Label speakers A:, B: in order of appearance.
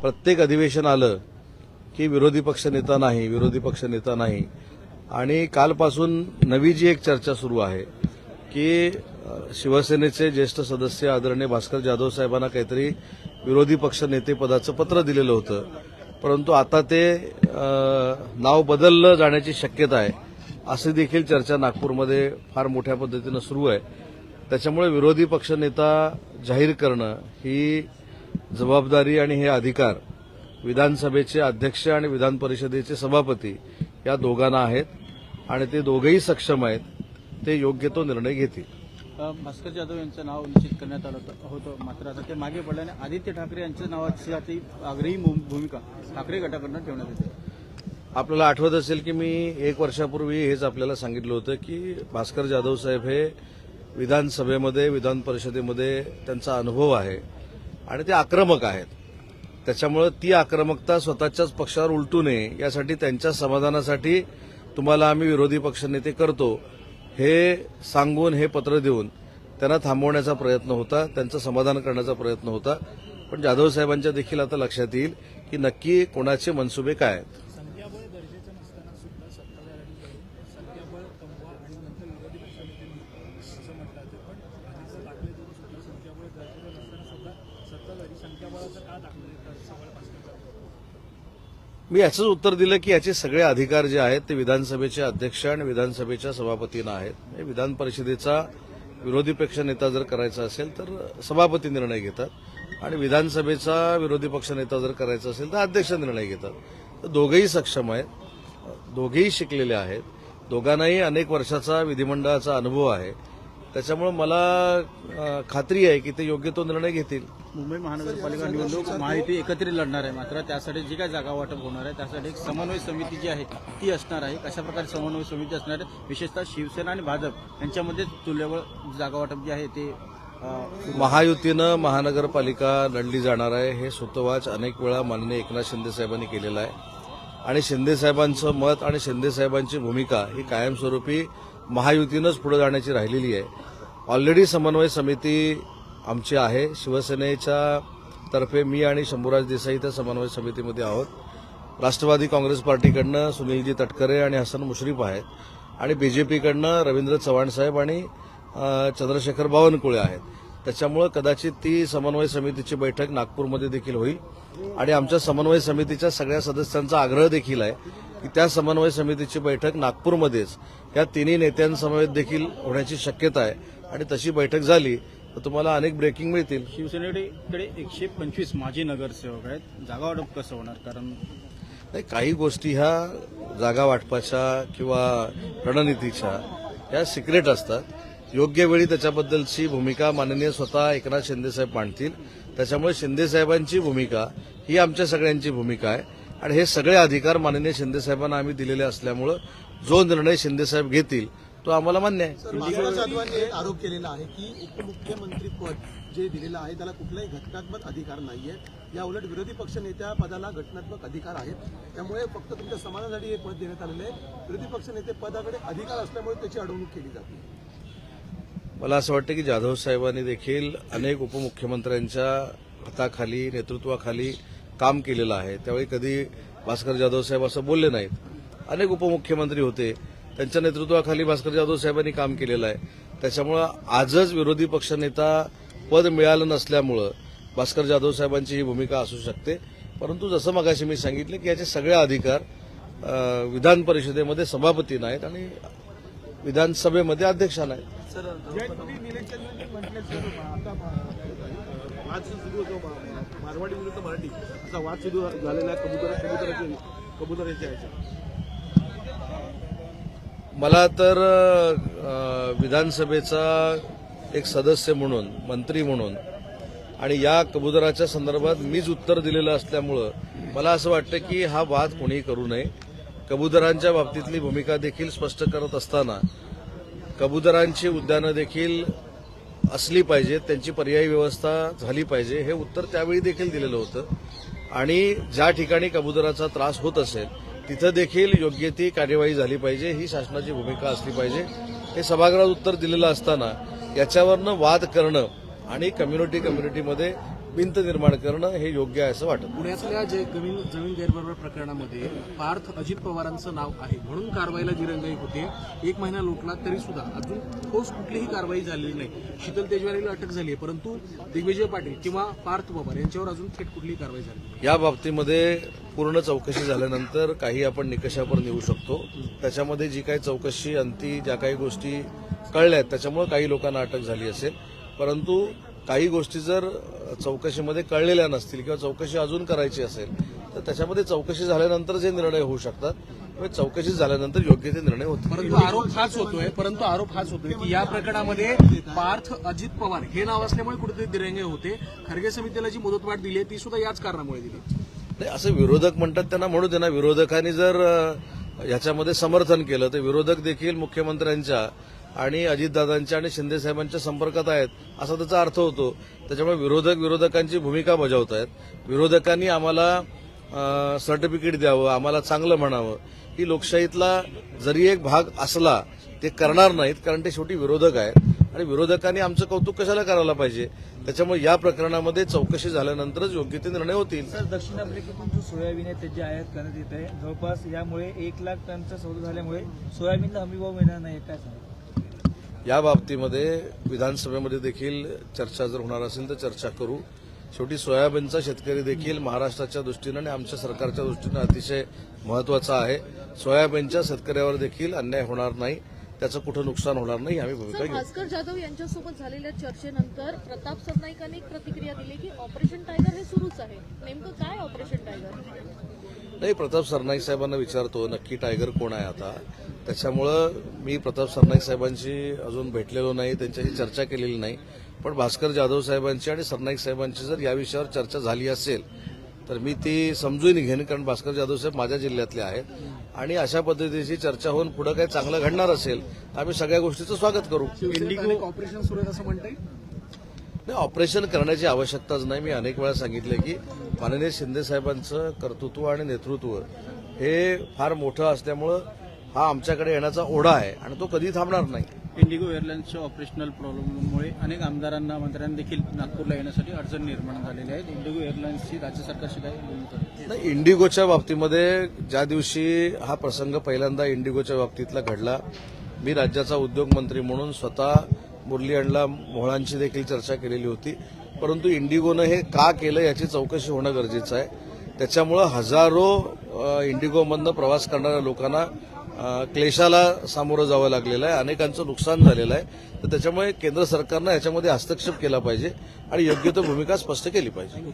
A: प्रत्येक अधिवेशन आलं की विरोधी पक्ष नेता नाही विरोधी पक्ष नेता नाही. आणि कालपासून नवी जी एक चर्चा सुरू आहे की शिवसेनेचे ज्येष्ठ सदस्य आदरणीय भास्कर जाधव साहेबांना काहीतरी विरोधी पक्ष नेतेपदाचं पत्र दिलेलं होतं. परंतु आता ते नाव बदललं जाण्याची शक्यता आहे अशी देखील चर्चा नागपूरमध्ये फार मोठ्या पद्धतीनं सुरू आहे. त्याच्यामुळे विरोधी पक्षनेता जाहीर करणं ही जबाबदारी आणि हे अधिकार विधानसभेचे अध्यक्ष आणि विधान परिषदेचे सभापती या दोघांना आहेत आणि ते दोघेही सक्षम आहेत ते योग्य तो निर्णय घेतील.
B: भास्कर जाधव यांचं नाव निश्चित करण्यात आलं होतं- मात्र आता ते मागे पडल्याने आदित्य ठाकरे यांच्या नावाची आग्रही भूमिका ठाकरे गटाकडनं ठेवण्यात येते.
A: आपल्याला आठवत असेल की मी एक वर्षापूर्वी हेच आपल्याला सांगितलं होतं की भास्कर जाधव साहेब हे विधानसभेमध्ये विधान परिषदेमध्ये त्यांचा अनुभव आहे. आणि ते आक्रमक आहेत. त्याच्यामुळे ती आक्रमकता स्वतःच्याच पक्षावर उलटू नये यासाठी त्यांच्या समाधानासाठी तुम्हाला आम्ही विरोधी पक्षनेते करतो. हे सांगून हे पत्र देऊन त्यांना थांबवण्याचा प्रयत्न होता त्यांचं समाधान करण्याचा प्रयत्न होता. पण जाधव साहेबांच्या देखील आता लक्षात येईल की नक्की कोणाचे मनसुबे काय आहेत
C: संख्याबळ गरजेचं नसताना सुद्धा सत्ताधाऱ्यांनी संख्याबळ कमवा आणि नंतर विरोधी पक्षनेते निवडा असं म्हटलं जातं पण भाजपचं दाखले देऊन सुद्धा संख्याबळ गरजेचं नसताना सुद्धा सत्ताधारी संख्याबळाचा का दाखले देतात सवाल भास्कर
A: मी याचंच उत्तर दिलं की याचे सगळे अधिकार जे आहेत ते विधानसभेचे अध्यक्ष आणि विधानसभेच्या सभापतींना आहेत. विधान परिषदेचा विरोधी पक्ष नेता जर करायचा असेल तर सभापती निर्णय घेतात आणि विधानसभेचा विरोधी पक्ष नेता जर करायचा असेल तर अध्यक्ष निर्णय घेतात. तर दोघेही सक्षम आहेत. दोघेही शिकलेले आहेत. दोघांनाही अनेक वर्षाचा विधिमंडळाचा अनुभव आहे. त्याच्यामुळे मला खात्री आहे की ते योग्य तो निर्णय घेतील.
B: मुंबई महानगरपालिका निवडणूक महायुती एकत्रित लढणार आहे मात्र त्यासाठी जी काय जागा वाटप होणार आहे त्यासाठी एक समन्वय समिती जी आहे ती असणार आहे. कशा प्रकारे समन्वय समिती असणार आहे विशेषतः शिवसेना आणि भाजप यांच्यामध्ये तुल्यबळ जागा वाटप जे आहे ते
A: महायुतीनं महानगरपालिका लढली जाणार आहे हे सुतवाच अनेक वेळा माननीय एकनाथ शिंदे साहेबांनी केलेलं आहे. आणि शिंदे साहेबांचं मत आणि शिंदे साहेबांची भूमिका ही कायमस्वरूपी महायुतीनंच पुढे जाण्याची राहिलेली आहे. ऑलरेडी समन्वय समिती आमची आहे. शिवसेनेच्या तर्फे मी आणि शंभूराज देसाई त्या समन्वय समितीमध्ये आहोत. राष्ट्रवादी काँग्रेस पार्टीकडनं सुनीलजी तटकरे आणि हसन मुश्रीफ आहेत आणि बीजेपीकडनं रवींद्र चव्हाण साहेब आणि चंद्रशेखर बावनकुळे आहेत. त्याच्यामुळं कदाचित ती समन्वय समितीची बैठक नागपूरमध्ये देखील होईल. आणि आमच्या समन्वय समितीच्या सगळ्या सदस्यांचा आग्रह देखील आहे. की त्या समन्वय समितीची बैठक नागपूरमध्येच. या तिन्ही नेत्यांसमवेत देखील होण्याची शक्यता आहे. आणि तशी बैठक झाली तर तुम्हाला अनेक ब्रेकिंग मिळतील.
B: शिवसेनेकडे एकशे पंचवीस माजी नगरसेवक आहेत. जागा वाटप कसं होणार? कारण
A: नाही काही गोष्टी ह्या जागा वाटपाच्या किंवा रणनीतीच्या या सिक्रेट असतात. योग्य वेळी त्याच्याबद्दलची भूमिका माननीय स्वतः एकनाथ शिंदेसाहेब मांडतील. त्याच्यामुळे शिंदेसाहेबांची भूमिका ही आमच्या सगळ्यांची भूमिका आहे. आणि हे सगळे अधिकार माननीय शिंदेसाहेबांना आम्ही दिलेले असल्यामुळं जो निर्णय शिंदेसाहेब घेतील तो आम्हाला मान्य आहे.
D: आरोप केलेला आहे की उपमुख्यमंत्री पद जे दिलेलं आहे त्याला कुठलाही घटनात्मक अधिकार नाहीये. या उलट विरोधी पक्ष नेत्या पदाला घटनात्मक अधिकार आहेत. त्यामुळे फक्त तुमच्या समाजासाठी हे पद देण्यात आलेलं आहे. विरोधी पक्ष नेते पदाकडे अधिकार असल्यामुळे त्याची अडवणूक केली जाते.
A: मला असं वाटतं की जाधव साहेबांनी देखील अनेक उपमुख्यमंत्र्यांच्या हाताखाली नेतृत्वाखाली काम केलेलं आहे. त्यावेळी कधी भास्कर जाधव साहेब असं बोलले नाहीत. अनेक उपमुख्यमंत्री होते. त्यांच्या नेतृत्वाखाली भास्कर जाधव साहेबांनी काम केलेलं आहे. त्याच्यामुळं आजच विरोधी पक्षनेता पद मिळालं नसल्यामुळं भास्कर जाधव साहेबांची ही भूमिका असू शकते. परंतु जसं मगाशी मी सांगितलं की याचे सगळे अधिकार विधान परिषदेमध्ये सभापतींना आहेत आणि विधानसभेमध्ये अध्यक्षांना आहेत
D: वाद सुरू होतो मारवाडी विरुद्ध मराठी असा वाद सुरू झालेला आहे कबुतर कबुतराच्या कबुतराच्या ह्याच्यात
A: मला तर विधानसभेचा एक सदस्य म्हणून मंत्री म्हणून आणि या कबुतराच्या संदर्भात मीच उत्तर दिलेलं असल्यामुळं मला असं वाटतं की हा वाद कोणीही करू नये. कबुतरांच्या बाबतीतली भूमिका देखील स्पष्ट करत असताना कबुतरांची उद्यानं देखील असली पाहिजे त्यांची पर्यायी व्यवस्था झाली पाहिजे हे उत्तर त्यावेळी देखील दिलेलं होतं. आणि ज्या ठिकाणी कबुतराचा त्रास होत असेल तिथं देखील योग्य ती कार्यवाही झाली पाहिजे ही शासनाची भूमिका असली पाहिजे. हे सभागृहात उत्तर दिलेलं असताना याच्यावरनं वाद करणं आणि कम्युनिटी कम्युनिटीमध्ये भिंत निर्माण करणं हे योग्य आहे असं वाटत.
E: पुण्यातल्या जे जमीन जमीन गैरव्यवहार प्रकरणामध्ये पार्थ अजित पवारांचं नाव आहे. म्हणून कारवाईला दिरंगाई होते. एक महिना लोटला तरी सुद्धा अजून ठोस कुठलीही कारवाई झालेली नाही. शीतल तेजवारीला अटक झाली आहे परंतु दिग्विजय पाटील किंवा पार्थ पवार यांच्यावर अजून थेट कुठलीही कारवाई झाली.
A: या बाबतीमध्ये पूर्ण चौकशी झाल्यानंतर काही आपण निकषावर नेऊ शकतो. त्याच्यामध्ये जी काही चौकशी अंती ज्या काही गोष्टी कळल्या आहेत त्याच्यामुळे काही लोकांना अटक झाली असेल. परंतु काही गोष्टी जर चौकशीमध्ये कळलेल्या नसतील किंवा चौकशी अजून करायची असेल तर त्याच्यामध्ये चौकशी झाल्यानंतर जे निर्णय होऊ शकतात किंवा चौकशी झाल्यानंतर योग्य ते निर्णय होतील.
E: परंतु आरोप हाच होतोय परंतु आरोप हाच होतोय की या प्रकरणामध्ये पार्थ अजित पवार हे नाव असल्यामुळे कुठेतरी दिरंगाई होते. खरगे समितीला जी मुदतवाढ दिली आहे ती सुद्धा याच कारणामुळे दिली.
A: नाही असं विरोधक म्हणतात त्यांना म्हणू दे ना विरोधकांनी जर याच्यामध्ये समर्थन केलं तर विरोधक देखील मुख्यमंत्र्यांच्या आणि अजितदादांच्या आणि शिंदेसाहेबांच्या संपर्कात आहेत असा त्याचा अर्थ होतो. त्याच्यामुळे विरोधक विरोधकांची भूमिका बजावत आहेत विरोधकांनी आम्हाला सर्टिफिकेट द्यावं आम्हाला चांगलं म्हणावं. ही लोकशाहीतला जरी एक भाग असला ते करणार नाहीत कारण ते शेवटी विरोधक आहेत. आणि विरोधकांनी आमचं कौतुक कशाला करायला पाहिजे? त्याच्यामुळे या प्रकरणामध्ये चौकशी झाल्यानंतरच योग्य ते निर्णय होतील.
F: सर दक्षिण आफ्रिकेतून जो सोयाबीन आहे त्याची आयात करण्यात येत आहे. जवळपास यामुळे एक लाख टनचा सौदा झाल्यामुळे सोयाबीनला हमीभाव मिळणार नाही काय सांगा
A: या बाबतीमध्ये विधानसभेमध्ये देखील चर्चा जर होणार असेल तर चर्चा करू. शेवटी सोयाबीनचा शेतकरी देखील महाराष्ट्राच्या दृष्टीनं आणि आमच्या सरकारच्या दृष्टीनं अतिशय महत्त्वाचा आहे. सोयाबीनच्या शेतकऱ्यावर देखील अन्याय होणार नाही. त्याचं कुठं नुकसान होणार नाही आम्ही भूमिका घेऊ.
G: भास्कर जाधव यांच्यासोबत झालेल्या चर्चेनंतर प्रताप सरनाईकांनी एक प्रतिक्रिया दिली की ऑपरेशन टायगर हे सुरूच आहे. नेमकं काय ऑपरेशन टायगर?
A: नाही प्रताप सरनाईक साहेबांना विचारतो नक्की टायगर कोण आहे आता? त्याच्यामुळं मी प्रताप सरनाईक साहेबांशी अजून भेटलेलो नाही त्यांच्याशी चर्चा केलेली नाही. पण भास्कर जाधव साहेबांची आणि सरनाईक साहेबांची जर या विषयावर चर्चा झाली असेल तर मी ती समजून घेईन कारण भास्कर जाधव साहेब माझ्या जिल्ह्यातले आहेत. आणि अशा पद्धतीची चर्चा होऊन पुढे काही चांगलं घडणार असेल तर आम्ही सगळ्या गोष्टीचं स्वागत करू.
E: ऑपरेशन सुरू आहे असं म्हणता
A: नाही ऑपरेशन करण्याची आवश्यकताच नाही. मी अनेक वेळा सांगितले की माननीय शिंदे साहेबांचं कर्तृत्व आणि नेतृत्व हे फार मोठं असल्यामुळं हा आमच्याकडे येण्याचा ओढा आहे आणि तो कधी थांबणार नाही.
B: इंडिगो एअरलाईन्सच्या ऑपरेशनल प्रॉब्लेममुळे अनेक आमदारांना मंत्र्यांना देखील नागपूरला येण्यासाठी अडचण निर्माण झालेली आहे. इंडिगो एअरलाईन्सची राज्य सरकारशी काय?
A: नाही इंडिगोच्या बाबतीमध्ये ज्या दिवशी हा प्रसंग पहिल्यांदा इंडिगोच्या बाबतीतला घडला मी राज्याचा उद्योग मंत्री म्हणून स्वतः मुरली अण्णा मोहळांची देखील चर्चा केलेली होती. परंतु इंडिगोनं हे का केलं याची चौकशी होणं गरजेचं आहे. त्याच्यामुळं हजारो इंडिगोमधनं प्रवास करणाऱ्या लोकांना क्लेशाला सामोरं जावं लागलेलं आहे. अनेकांचं नुकसान झालेलं आहे. तर त्याच्यामुळे केंद्र सरकारनं याच्यामध्ये हस्तक्षेप केला पाहिजे आणि योग्य तो भूमिका स्पष्ट केली पाहिजे.